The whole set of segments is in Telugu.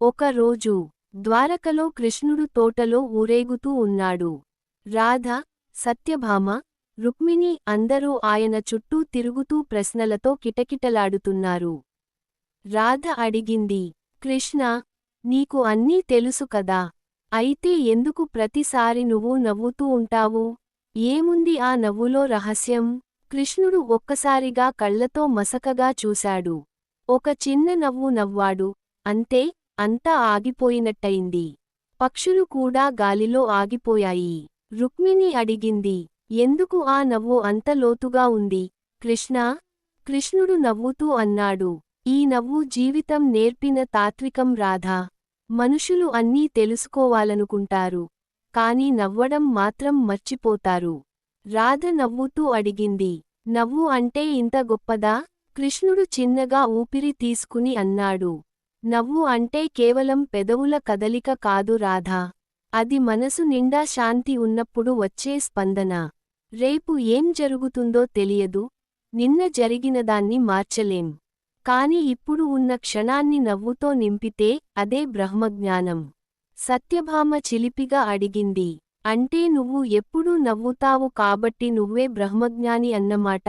ఒకరోజు ద్వారకలో కృష్ణుడు తోటలో ఊరేగుతూ ఉన్నాడు. రాధ సత్యభామ రుక్మిణి అందరూ ఆయన చుట్టూ తిరుగుతూ ప్రశ్నలతో కిటకిటలాడుతున్నారు. రాధ అడిగింది కృష్ణ నీకు అన్నీ తెలుసు కదా. అయితే ఎందుకు ప్రతిసారి నువ్వు నవ్వుతూ ఉంటావు? ఏముంది ఆ నవ్వులో రహస్యం కృష్ణుడు ఒక్కసారిగా కళ్ళతో మసకగా చూశాడు. ఒక చిన్న నవ్వు నవ్వాడు. అంతే అంతా ఆగిపోయినట్టయింది. పక్షులు కూడా గాలిలో ఆగిపోయాయి. రుక్మిణి అడిగింది ఎందుకు ఆ నవ్వు అంత లోతుగా ఉంది? కృష్ణా? కృష్ణుడు నవ్వుతూ అన్నాడు ఈ నవ్వు జీవితం నేర్పిన తాత్వికం రాధా. మనుషులు అన్నీ తెలుసుకోవాలనుకుంటారు. కాని నవ్వడం మాత్రం మర్చిపోతారు రాధ నవ్వుతూ అడిగింది నవ్వు అంటే ఇంత గొప్పదా కృష్ణుడు చిన్నగా ఊపిరి తీసుకుని అన్నాడు నవ్వు అంటే కేవలం పెదవుల కదలిక కాదు రాధా. అది మనసు నిండా శాంతి ఉన్నప్పుడు వచ్చే స్పందన. రేపు ఏం జరుగుతుందో తెలియదు. నిన్న జరిగినదాన్ని మార్చలేం. కాని ఇప్పుడు ఉన్న క్షణాన్ని నవ్వుతో నింపితే అదే బ్రహ్మజ్ఞానం. సత్యభామ చిలిపిగా అడిగింది. అంటే నువ్వు ఎప్పుడూ నవ్వుతావు కాబట్టి నువ్వే బ్రహ్మజ్ఞాని అన్నమాట?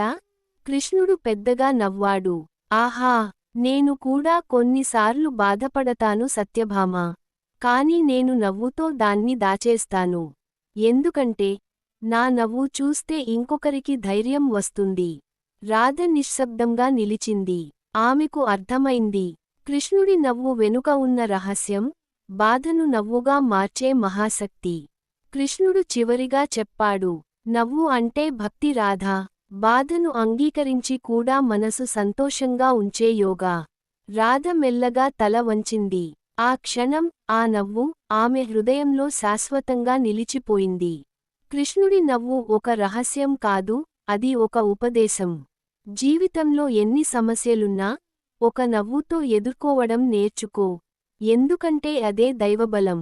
కృష్ణుడు పెద్దగా నవ్వాడు. ఆహా! నేను కూడా కొన్నిసార్లు బాధపడతాను సత్యభామ. కాని నేను నవ్వుతో దాన్ని దాచేస్తాను. ఎందుకంటే నా నవ్వు చూస్తే ఇంకొకరికి ధైర్యం వస్తుంది. రాధ నిశ్శబ్దంగా నిలిచింది. ఆమెకు అర్థమైంది. కృష్ణుడి నవ్వు వెనుక ఉన్న రహస్యం బాధను నవ్వుగా మార్చే మహాశక్తి. కృష్ణుడు చివరిగా చెప్పాడు నవ్వు అంటే భక్తి రాధా. బాధను అంగీకరించి కూడా మనసు సంతోషంగా ఉంచే యోగా. రాధ మెల్లగా తల వంచింది. ఆ క్షణం ఆ నవ్వు ఆమె హృదయంలో శాశ్వతంగా నిలిచిపోయింది. కృష్ణుడి నవ్వు ఒక రహస్యం కాదు అది ఒక ఉపదేశం. జీవితంలో ఎన్ని సమస్యలున్నా ఒక నవ్వుతో ఎదుర్కోవడం నేర్చుకో. ఎందుకంటే అదే దైవబలం.